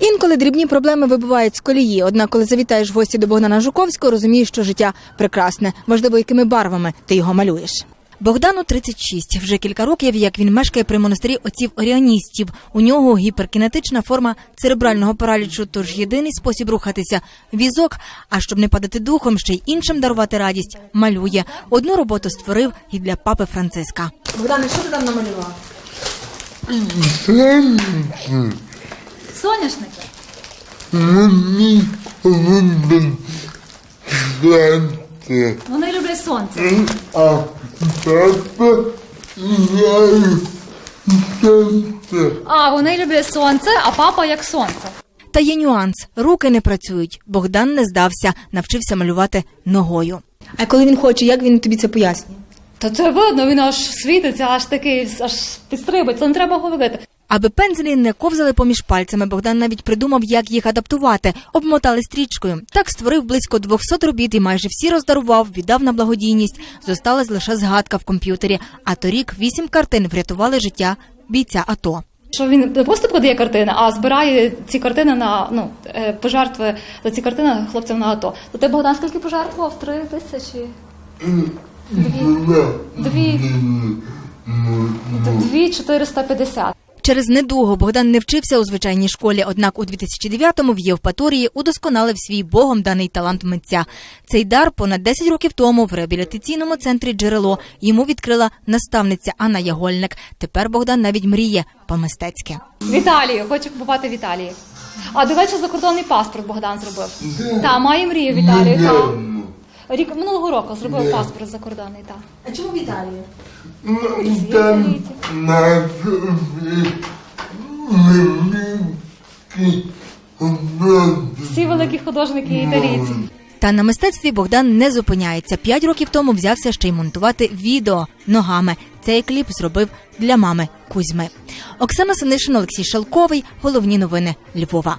Інколи дрібні проблеми вибивають з колії. Однак, коли завітаєш в гості до Богдана Жуковського, розумієш, що життя прекрасне. Важливо, якими барвами ти його малюєш. Богдану 36. Вже кілька років, як він мешкає при монастирі отців оріаністів. У нього гіперкінетична форма церебрального паралічу, тож єдиний спосіб рухатися візок. А щоб не падати духом, ще й іншим дарувати радість, малює. Одну роботу створив і для папи Франциска. Богдане, що ти там намалював? Соняшники. Мені любить серце, Вони люблять сонце. а тато я серце. А вони люблять сонце, а папа як сонце. Та є нюанс: руки не працюють. Богдан не здався, навчився малювати ногою. А коли він хоче, як він тобі це пояснює? Та це видно, він аж світиться, аж такий, аж підстрибить, то не треба говорити. Аби пензлі не ковзали поміж пальцями, Богдан навіть придумав, як їх адаптувати. Обмотали стрічкою. Так створив близько 200 робіт і майже всі роздарував, віддав на благодійність. Зосталась лише згадка в комп'ютері. А торік вісім картин врятували життя бійця АТО. Що він не просто подає картини, а збирає ці картини на ну е, пожертви за ці картини хлопцям на АТО. То ти Богдан скільки пожертвував? Три тисячі? Дві. Дві. Дві 450. Через недугу Богдан не вчився у звичайній школі, однак у 2009-му в Євпаторії удосконалив свій богом даний талант митця. Цей дар понад 10 років тому в реабілітаційному центрі джерело йому відкрила наставниця Анна Ягольник. Тепер Богдан навіть мріє по-мистецьки. В Італію, хочу побувати в Італії. А до речі, закордонний паспорт Богдан зробив. Та має мрію в Італію. Та. Рік минулого року зробив паспорт закордонний. Та. А чому в Італію? Всі великі художники італійці. Та на мистецтві Богдан не зупиняється. П'ять років тому взявся ще й монтувати відео ногами. Цей кліп зробив для мами Кузьми. Оксана Синишин, Олексій Шалковий. Головні новини Львова.